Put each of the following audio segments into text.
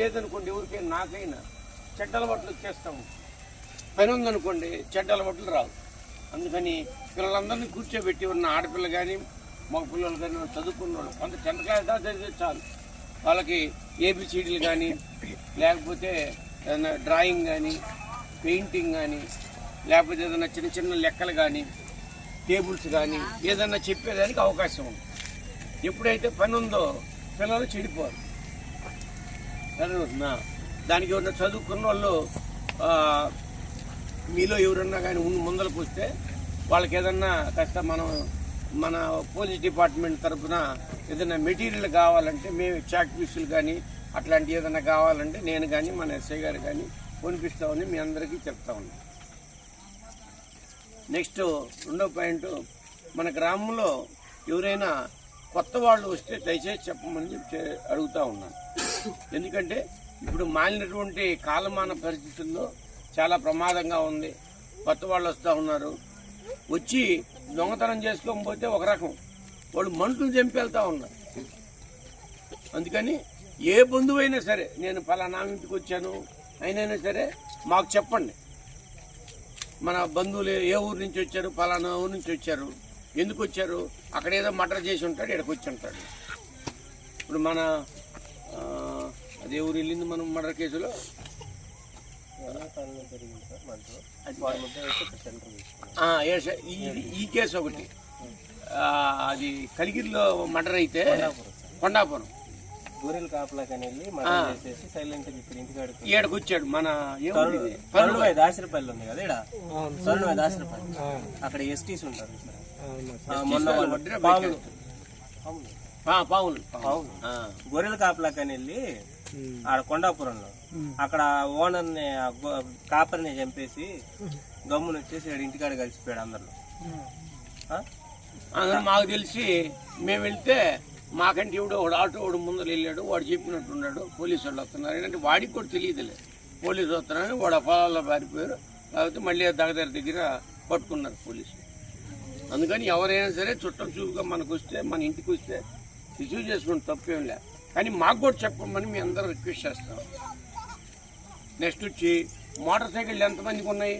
లేదనుకోండి ఎవరికైనా నాకైనా చెడ్డ అలవాట్లు వచ్చేస్తాము పని ఉందనుకోండి చెడ్డ అలవాట్లు రావు. అందుకని పిల్లలందరినీ కూర్చోబెట్టి ఉన్న ఆడపిల్ల కానీ మగ పిల్లలు కానీ చదువుకున్న వాళ్ళు కొంత చెంతకాయ క్లాస్ చదివితే చాలు. వాళ్ళకి ఏబిసిడీలు కానీ లేకపోతే ఏదైనా డ్రాయింగ్ కానీ పెయింటింగ్ కానీ లేకపోతే ఏదైనా చిన్న చిన్న లెక్కలు కానీ టేబుల్స్ కానీ ఏదైనా చెప్పేదానికి అవకాశం ఉంది. ఎప్పుడైతే పని ఉందో పిల్లలు చెడిపోరు. చదువుతున్నా దానికి ఉన్న చదువుకున్న వాళ్ళు మీలో ఎవరన్నా కానీ ముందు- ముందరకు వస్తే వాళ్ళకి ఏదన్నా కాస్త మనం మన పోలీస్ డిపార్ట్మెంట్ తరఫున ఏదైనా మెటీరియల్ కావాలంటే మేము చాక్ పీసులు కానీ అట్లాంటి ఏదైనా కావాలంటే నేను కానీ మన ఎస్ఐ గారు కానీ కొనిపిస్తామని మీ అందరికీ చెప్తా ఉన్నాం. నెక్స్ట్ రెండో పాయింట్ మన గ్రామంలో ఎవరైనా కొత్త వాళ్ళు వస్తే దయచేసి చెప్పమని చెప్పి అడుగుతా ఉన్నాను ఎందుకంటే ఇప్పుడు మాలినటువంటి కాలమాన పరిస్థితుల్లో చాలా ప్రమాదంగా ఉంది. కొత్త వాళ్ళు వస్తూ ఉన్నారు. వచ్చి దొంగతనం చేసుకోకపోతే ఒక రకం. వాళ్ళు మంటలు చంపి వెళ్తూ ఉన్నారు. అందుకని ఏ బంధువైనా సరే నేను పలానా ఇంటికి వచ్చాను అయినైనా సరే మాకు చెప్పండి. మన బంధువులు ఏ ఊరు నుంచి వచ్చారు పలానా ఊరు నుంచి వచ్చారు ఎందుకు వచ్చారు అక్కడ ఏదో మర్డర్ చేసి ఉంటాడు ఇక్కడికి వచ్చి ఉంటాడు. ఇప్పుడు మన అదే ఊరు వెళ్ళింది మనం మర్డర్ కేసులో? ఆ, ఏ స- ఈ- ఈ కేసు ఒకటి. ఆ, అది కలిగిరిలో మర్డర్ అయితే కొండాపురం. గొర్రెల కాపలాకని వెళ్ళి చేసేసి సైలెంట్ ఈడకు వచ్చాడు మన దాసరిపల్లి ఉంది కదా ఇక్కడ తరుణువాయి దాసరిపల్లి అక్కడ ఎస్టీస్ ఉంటారు మొన్న పావులు. పావులు. గొర్రెల కాపలాకని వెళ్ళి ఆడ కొండాపురంలో. అక్కడ ఓనర్ని కాపరిని చంపేసి గమ్మున వచ్చేసి ఇంటికాడ కలిసిపోయాడు అందరిలో మాకు తెలిసి మేము వెళ్తే మాకంటే ఇవిడు వాడు ఆటో వాడు ముందర వెళ్ళాడు వాడు చెప్పినట్టున్నాడు పోలీసు వాళ్ళు వస్తున్నారు. ఏంటంటే వాడికి కూడా తెలియదులే. పోలీసు వస్తున్నారని వాడు పొలాల్లో పారిపోయారు. లేకపోతే మళ్ళీ దగ్గర దగ్గర పట్టుకున్నారు పోలీసు. అందుకని ఎవరైనా సరే చుట్టం చూపుగా మనకు వస్తే మన ఇంటికి వస్తే రిసీవ్ చేసుకుని తప్పేం లే. కానీ మాకు కూడా చెప్పమని మీ అందరూ రిక్వెస్ట్ చేస్తాం. నెక్స్ట్ వచ్చి మోటార్ సైకిళ్ళు ఎంతమందికి ఉన్నాయి?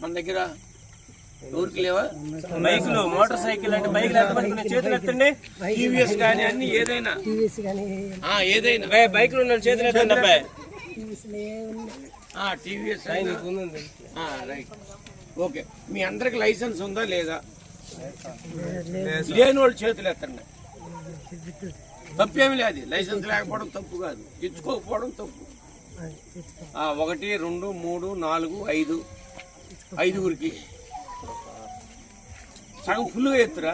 మన దగ్గర? ఊరికి లేవా? బైకులు మోటార్ సైకిల్ అంటే బైకులు ఎంతమంది ఉన్నాయి? చేతులు ఎత్తండి. టీవీఎస్ కానీ అన్ని ఏదైనా. ఆ, ఏదైనా. బైకులు ఉన్న వాళ్ళు చేతులు ఎత్తండి అబ్బాయి. ఆ, టీవీఎస్ రైట్ ఓకే మీ అందరికి లైసెన్స్ ఉందా లేదా? లేని వాళ్ళు చేతులు ఎత్తండి. తప్పేమి లేదు. లైసెన్స్ లేకపోవడం తప్పు కాదు. తెచ్చుకోకపోవడం తప్పు. ఒకటి రెండు మూడు నాలుగు ఐదు. ఐదుగురికి. సగం ఫుల్గా ఎత్తురా.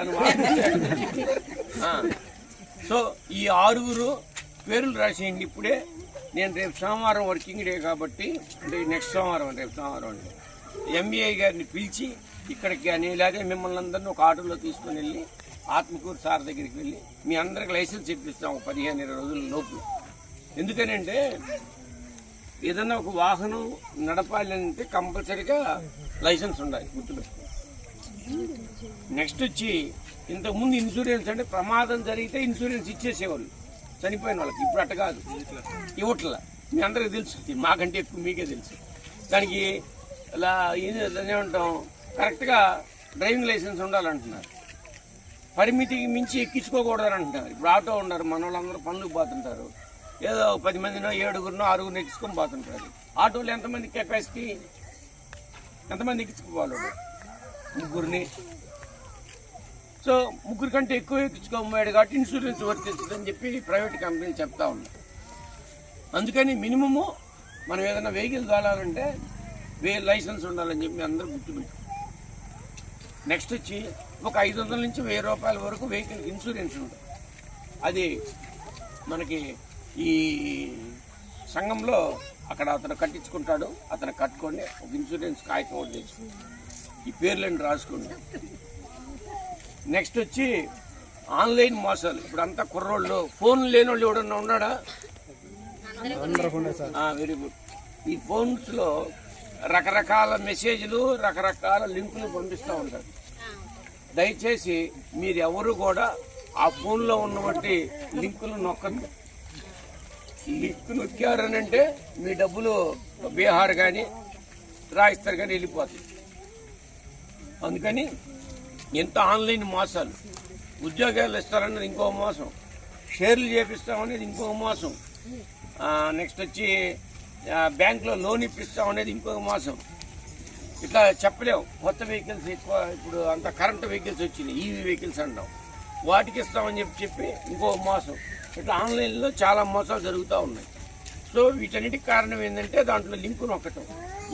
సో ఈ ఆరుగురు పేర్లు రాసేయండి ఇప్పుడే. నేను రేపు సోమవారం వర్కింగ్ డే కాబట్టి అంటే నెక్స్ట్ సోమవారం రేపు సోమవారం అండి. ఎంబీఐ గారిని పిలిచి ఇక్కడికి కానీ లేదా మిమ్మల్ని అందరినీ ఒక ఆటోలో తీసుకొని వెళ్ళి ఆత్మకూరు సార్ దగ్గరికి వెళ్ళి మీ అందరికి లైసెన్స్ ఇప్పిస్తాం ఒక పదిహేను ఇరవై రోజుల లోపు. ఎందుకనంటే ఏదన్నా ఒక వాహనం నడపాలి అంటే కంపల్సరీగా లైసెన్స్ ఉండాలి గుర్తుపెట్టుకో. నెక్స్ట్ వచ్చి ఇంతకుముందు ఇన్సూరెన్స్ అంటే ప్రమాదం జరిగితే ఇన్సూరెన్స్ ఇచ్చేసేవాళ్ళు. చనిపోయిన వాళ్ళకి. ఇప్పుడు అట్ట కాదు. ఇవ్వట్ల. మీ అందరికి తెలుసు. మాకంటే ఎక్కువ మీకే తెలుసు. దానికి ఇలా ఏమంటాం కరెక్ట్గా డ్రైవింగ్ లైసెన్స్ ఉండాలంటున్నారు. పరిమితికి మించి ఎక్కించుకోకూడదని అంటున్నారు ఇప్పుడు ఆటో ఉన్నారు మన వాళ్ళందరూ పనులకు పోతుంటారు. ఏదో పది మందినో ఏడుగురినో ఆరుగురు ఎక్కించుకొని పోతుంటారు. ఆటోలో ఎంతమంది కెపాసిటీ ఎంతమంది ఎక్కించుకోవాలి? ముగ్గురిని. సో ముగ్గురు కంటే ఎక్కువ ఎక్కించుకోబోయాడు కాబట్టి ఇన్సూరెన్స్ వర్తిస్తుందని చెప్పి ప్రైవేట్ కంపెనీలు చెప్తా ఉన్నాయి అందుకని మినిమము మనం ఏదైనా వెహికల్ కావాలంటే వే లైసెన్స్ ఉండాలని చెప్పి అందరూ గుర్తుపెట్టు నెక్స్ట్ వచ్చి ఒక ఐదు వందల నుంచి వెయ్యి రూపాయల వరకు వెహికల్ ఇన్సూరెన్స్ ఉంటుంది. అది మనకి ఈ సంఘంలో అక్కడ అతను కట్టించుకుంటాడు అతను కట్టుకొని ఒక ఇన్సూరెన్స్ కాగితం ఒకటి తెచ్చు ఈ పేర్లను రాసుకోండి నెక్స్ట్ వచ్చి ఆన్లైన్ మోసాలు. ఇప్పుడు అంతా కుర్రోళ్ళు ఫోన్ లేని వాళ్ళు ఎవడన్నా ఉన్నాడా? Very good. ఈ ఫోన్స్లో రకరకాల మెసేజ్లు రకరకాల లింకులు పంపిస్తూ ఉంటారు. దయచేసి మీరు ఎవరు కూడా ఆ ఫోన్లో ఉన్నటువంటి లింకులు నొక్కండి. లింకు నొక్కారని అంటే మీ డబ్బులు బీహార్ కానీ రాజస్థాన్ కానీ వెళ్ళిపోతాయి. అందుకని ఎంత ఆన్లైన్ మోసాలు. ఉద్యోగాలు ఇస్తారన్నది ఇంకో మోసం. షేర్లు చేపిస్తామనేది ఇంకో మోసం. నెక్స్ట్ వచ్చి బ్యాంకులో లోన్ ఇప్పిస్తాం అనేది ఇంకొక మోసం. ఇట్లా చెప్పలేవు. కొత్త వెహికల్స్ ఎక్కువ ఇప్పుడు అంత కరెంట్ వెహికల్స్ వచ్చినాయి. ఈవీ వెహికల్స్ అంటాం. వాటికి ఇస్తామని చెప్పి చెప్పి ఇంకో మోసం. ఇట్లా ఆన్లైన్లో చాలా మోసాలు జరుగుతూ ఉన్నాయి. సో వీటన్నిటికి కారణం ఏంటంటే దాంట్లో లింకు నొక్కటం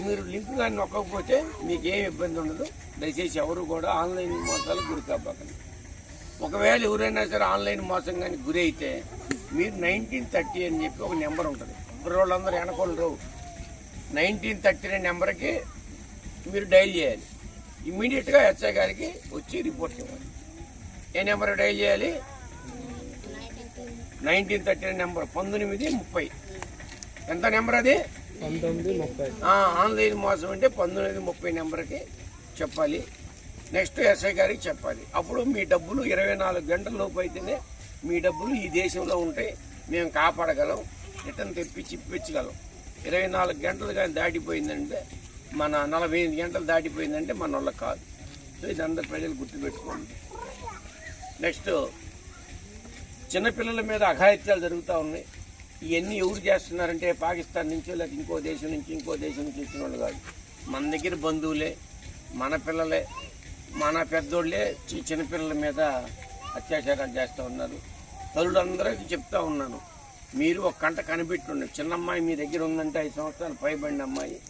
మీరు లింక్ కానీ నొక్కకపోతే మీకు ఏం ఇబ్బంది ఉండదు. దయచేసి ఎవరు కూడా ఆన్లైన్ మోసాలకు గురి కాపాకండి ఒకవేళ ఎవరైనా సరే ఆన్లైన్ మోసం కానీ గురైతే మీరు నైన్టీన్ థర్టీ అని చెప్పి ఒక నెంబర్ ఉంటుంది. ఇప్పుడు వాళ్ళందరూ వెనకోళ్ళు నైన్టీన్ థర్టీ అనే నెంబర్కి మీరు డైల్ చేయాలి. ఇమ్మీడియట్గా ఎస్ఐ గారికి వచ్చి రిపోర్ట్ ఇవ్వాలి. ఏ నెంబర్ డైల్ చేయాలి? నైన్టీన్ థర్టీ నెంబర్ పంతొమ్మిది ముప్పై. ఎంత నెంబర్ అది? ఆన్లైన్ మోసం అంటే పంతొమ్మిది ముప్పై నెంబర్కి చెప్పాలి. నెక్స్ట్ ఎస్ఐ గారికి చెప్పాలి. అప్పుడు మీ డబ్బులు ఇరవై నాలుగు గంటల లోపు అయితేనే మీ డబ్బులు ఈ దేశంలో ఉంటాయి మేము కాపాడగలం. రిటర్న్ తెప్పించి ఇప్పించగలం. ఇరవై నాలుగు గంటలు కానీ దాటిపోయిందంటే మన నలభై ఐదు గంటలు దాటిపోయిందంటే మన వాళ్ళ కాదు. సో ఇది అందరు ప్రజలు గుర్తుపెట్టుకోండి. నెక్స్ట్ చిన్నపిల్లల మీద అఘాయిత్యాలు జరుగుతూ ఉన్నాయి. ఇవన్నీ ఎవరు చేస్తున్నారంటే పాకిస్తాన్ నుంచి లేకపోతే ఇంకో దేశం నుంచి ఇంకో దేశం నుంచి వచ్చిన వాళ్ళు కాదు. మన దగ్గర బంధువులే మన పిల్లలే మన పెద్దోళ్ళే చి- చిన్నపిల్లల మీద అత్యాచారాలు చేస్తూ ఉన్నారు. తల్లులందరికీ చెప్తా ఉన్నాను. మీరు ఒక కంట కనిపెట్టుండే చిన్న అమ్మాయి మీ దగ్గర ఉందంటే ఐదు సంవత్సరాలు పైబడిన అమ్మాయి.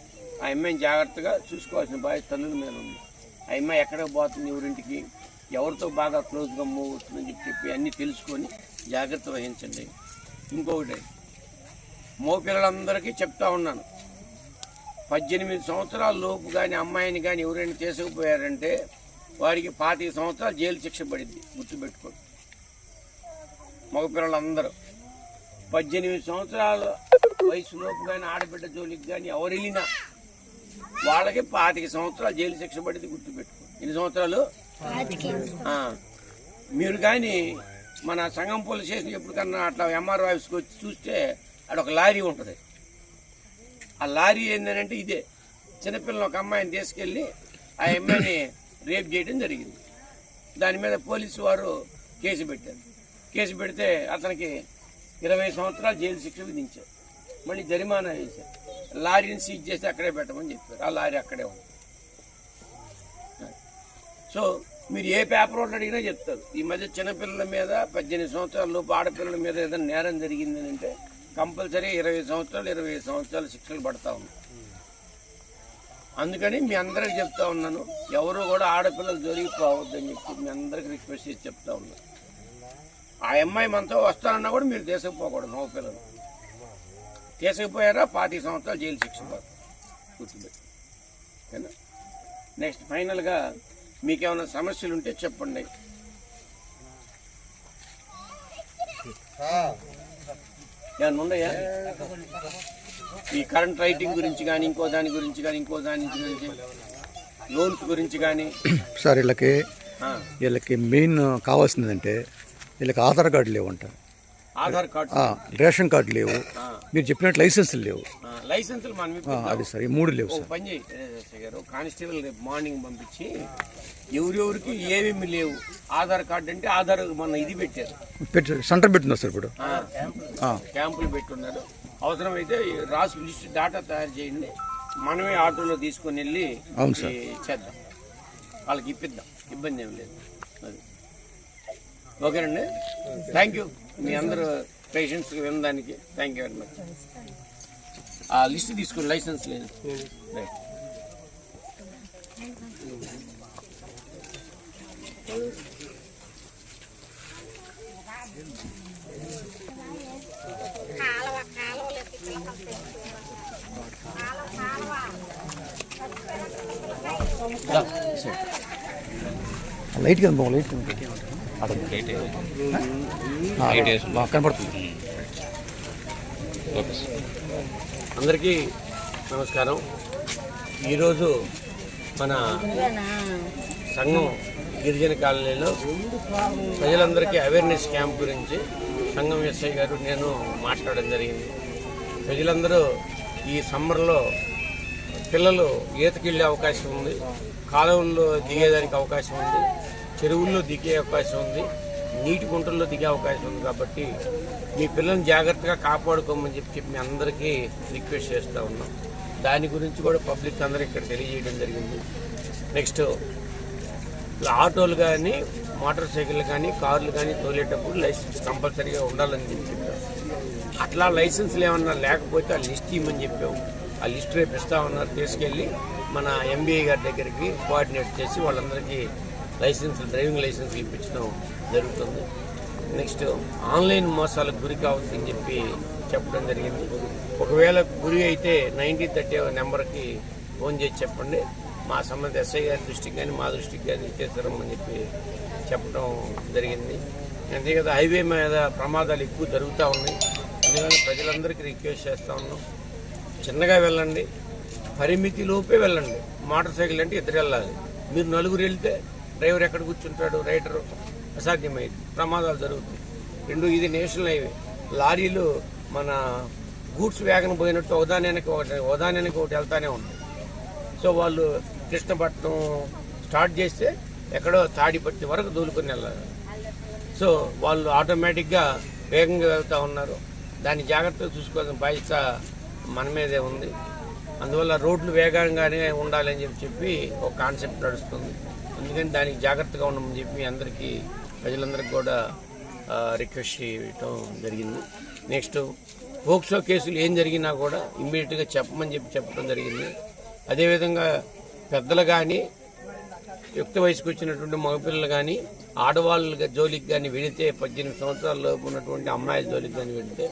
ఆ అమ్మాయిని జాగ్రత్తగా చూసుకోవాల్సిన బాధ్యత తల్లుల మీద ఉంది. ఆ అమ్మాయి ఎక్కడికి పోతుంది ఎవరింటికి ఎవరితో బాగా క్లోజ్గా మూవ్ అవుతుందని చెప్పి చెప్పి అన్నీ తెలుసుకొని జాగ్రత్త వహించండి. ఇంకొకటి మో పిల్లలందరికీ చెప్తా ఉన్నాను. పద్దెనిమిది సంవత్సరాల లోపు కానీ అమ్మాయిని కానీ ఎవరైనా చేసుకుపోయారంటే వారికి పాతిక సంవత్సరాలు జైలు శిక్ష పడింది గుర్తుపెట్టుకోండి. మగపిల్లలందరూ. పద్దెనిమిది సంవత్సరాల వయసు లోపు కానీ ఆడబిడ్డ జోలికి కానీ ఎవరు వెళ్ళినా వాళ్ళకి పాతిక సంవత్సరాలు జైలు శిక్ష పడింది గుర్తుపెట్టుకోండి ఎన్ని సంవత్సరాలు? మీరు కానీ మన సంఘం పోలీస్ స్టేషన్ ఎప్పటికన్నా అట్లా ఎంఆర్ ఆఫీస్కి వచ్చి చూస్తే అక్కడ ఒక లారీ ఉంటుంది. ఆ లారీ ఏంటంటే ఇదే. చిన్నపిల్లలు ఒక అమ్మాయిని తీసుకెళ్ళి ఆ అమ్మాయిని రేప్ చేయడం జరిగింది. దాని మీద పోలీసు వారు కేసు పెట్టారు. కేసు పెడితే అతనికి ఇరవై సంవత్సరాలు జైలు శిక్ష విధించారు. మళ్ళీ జరిమానా వేశారు. లారీని సీజ్ చేసి అక్కడే పెట్టమని చెప్పారు. ఆ లారీ అక్కడే ఉంది. సో మీరు ఏ పేపర్ వాళ్ళు అడిగినా చెప్తారు. ఈ మధ్య చిన్నపిల్లల మీద పద్దెనిమిది సంవత్సరాల లోపు ఆడపిల్లల మీద ఏదైనా నేరం జరిగింది అంటే కంపల్సరీ ఇరవై సంవత్సరాలు ఇరవై సంవత్సరాలు శిక్షలు పడతా ఉంది అందుకని మీ అందరికి చెప్తా ఉన్నాను. ఎవరు కూడా ఆడపిల్లలు జరిగిపోవద్దని చెప్పి మీ అందరికి రిక్వెస్ట్ చేసి చెప్తా ఉన్నాను. ఆ అమ్మాయి మనతో వస్తానన్నా కూడా మీరు తీసుకుపోకూడదు మగ పిల్లలు. తీసుకుపోయారా పాతిక సంవత్సరాలు జైలు శిక్ష గుర్తుపెట్టి నెక్స్ట్ ఫైనల్గా మీకేమైనా సమస్యలు ఉంటే చెప్పండి. ఏమన్నా ఉన్నాయా ఈ కరెంట్ రైటింగ్ గురించి కానీ ఇంకో దాని గురించి కానీ ఇంకో దాని గురించి లోన్స్ గురించి కానీ సార్ వీళ్ళకి వీళ్ళకి మెయిన్ కావాల్సిందంటే వీళ్ళకి ఆధార్ కార్డు లేవంట ఆధార్ కార్డు రేషన్ కార్డు లేవు. మీరు చెప్పినట్టు లైసెన్సులు లేవు. లైసెన్సులు. అది సార్ ఈ మూడు లేవు సార్. పని గారు కానిస్టేబుల్ రేపు మార్నింగ్ పంపించి ఎవరెవరికి ఏమేమి లేవు ఆధార్ కార్డు అంటే ఆధార్ మన ఇది పెట్టారు. పెట్టి సెంటర్ పెట్టున్నారు సార్ ఇప్పుడు. క్యాంపులు పెట్టున్నారు. అవసరమైతే రాసు లిస్ట్ డాటా తయారు చేయండి. మనమే ఆటోలో తీసుకొని వెళ్ళి అవును సార్. ఈ చేద్దాం. వాళ్ళకి ఇప్పిద్దాం. ఇబ్బంది ఏం లేదు. అది. ఓకేనండి? థ్యాంక్ యూ మీ అందరూ పేషెంట్స్ వినడానికి థ్యాంక్ యూ వెరీ మచ్ ఆ లిస్ట్ తీసుకుని లైసెన్స్ లేదు. రైట్ లైట్ కదా లైట్ బాగా కనపడుతుంది. అందరికీ నమస్కారం. ఈరోజు మన సంఘం గిరిజన కాలనీలో ప్రజలందరికీ అవేర్నెస్ క్యాంప్ గురించి సంఘం ఎస్ఐ గారు నేను మాట్లాడడం జరిగింది. ప్రజలందరూ ఈ సమ్మర్లో పిల్లలు ఈతకెళ్ళే అవకాశం ఉంది. కాలువల్లో దిగేదానికి అవకాశం ఉంది. చెరువుల్లో దిగే అవకాశం ఉంది. నీటి గుంటల్లో దిగే అవకాశం ఉంది కాబట్టి మీ పిల్లల్ని జాగ్రత్తగా కాపాడుకోమని చెప్పి చెప్పి మీ అందరికీ రిక్వెస్ట్ చేస్తూ ఉన్నాం. దాని గురించి కూడా పబ్లిక్ అందరూ ఇక్కడ తెలియజేయడం జరిగింది. నెక్స్ట్ ఆటోలు కానీ మోటార్ సైకిల్ కానీ కార్లు కానీ తోలేటప్పుడు లైసెన్స్ కంపల్సరీగా ఉండాలని చెప్పి చెప్పాం. అట్లా లైసెన్స్లు ఏమన్నా లేకపోతే ఆ లిస్ట్ ఇవ్వమని చెప్పాము ఆ లిస్ట్ రేపు ఇస్తా ఉన్నారు. తీసుకెళ్ళి మన ఎంబీఏ గారి దగ్గరికి కోఆర్డినేట్ చేసి వాళ్ళందరికీ లైసెన్స్ డ్రైవింగ్ లైసెన్స్ ఇప్పించడం జరుగుతుంది. నెక్స్ట్ ఆన్లైన్ మోసాలకు గురి కావద్దని చెప్పి చెప్పడం జరిగింది. ఒకవేళ గురి అయితే నైన్టీన్ థర్టీ నెంబర్కి ఫోన్ చేసి చెప్పండి. మా సంబంధి ఎస్ఐ గారి దృష్టికి కానీ మా దృష్టికి కానీ తీసుకురమ్మని చెప్పి చెప్పడం జరిగింది. అంతే కదా హైవే మీద ప్రమాదాలు ఎక్కువ జరుగుతూ ఉన్నాయి. అందుకని ప్రజలందరికీ రిక్వెస్ట్ చేస్తూ ఉన్నాం. చిన్నగా వెళ్ళండి. పరిమితి లోపే వెళ్ళండి. మోటార్ సైకిల్ అంటే ఇద్దరు వెళ్ళాలి. మీరు నలుగురు వెళ్తే డ్రైవర్ ఎక్కడ కూర్చుంటాడు రైడరు అసాధ్యమైంది. ప్రమాదాలు జరుగుతాయి రెండు ఇది నేషనల్ హైవే. లారీలు మన గూడ్స్ వ్యాగన్ పోయినట్టు ఉదాహరణకి ఒకటి ఉదాహరణకి ఒకటి వెళ్తానే ఉంటాయి సో వాళ్ళు కృష్ణపట్నం స్టార్ట్ చేస్తే ఎక్కడో తాడిపట్టి వరకు దూలుకొని వెళ్ళాలి. సో వాళ్ళు ఆటోమేటిక్గా వేగంగా వెళ్తూ ఉన్నారు. దాన్ని జాగ్రత్తగా చూసుకోవాల్సిన బాధ్యత మన మీదే ఉంది. అందువల్ల రోడ్లు వేగంగానే ఉండాలని చెప్పి చెప్పి ఒక కాన్సెప్ట్ నడుస్తుంది. అందుకని దానికి జాగ్రత్తగా ఉండమని చెప్పి అందరికీ ప్రజలందరికీ కూడా రిక్వెస్ట్ చేయటం జరిగింది. నెక్స్ట్ పోక్సో కేసులు ఏం జరిగినా కూడా ఇమ్మీడియట్గా చెప్పమని చెప్పి చెప్పడం జరిగింది. అదేవిధంగా పెద్దలు కానీ యుక్త వయసుకు వచ్చినటువంటి మగపిల్లలు కానీ ఆడవాళ్ళ జోలికి కానీ వెళితే పద్దెనిమిది సంవత్సరాల ఉన్నటువంటి అమ్మాయిల జోలికి కానీ వెళితే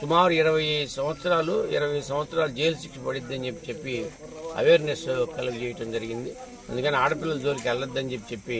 సుమారు ఇరవై సంవత్సరాలు ఇరవై సంవత్సరాలు జైలు శిక్ష పడిద్దని చెప్పి చెప్పి అవేర్నెస్ కలుగజేయటం జరిగింది. అందుకని ఆడపిల్లల జోలికి వెళ్ళొద్దని చెప్పి చెప్పి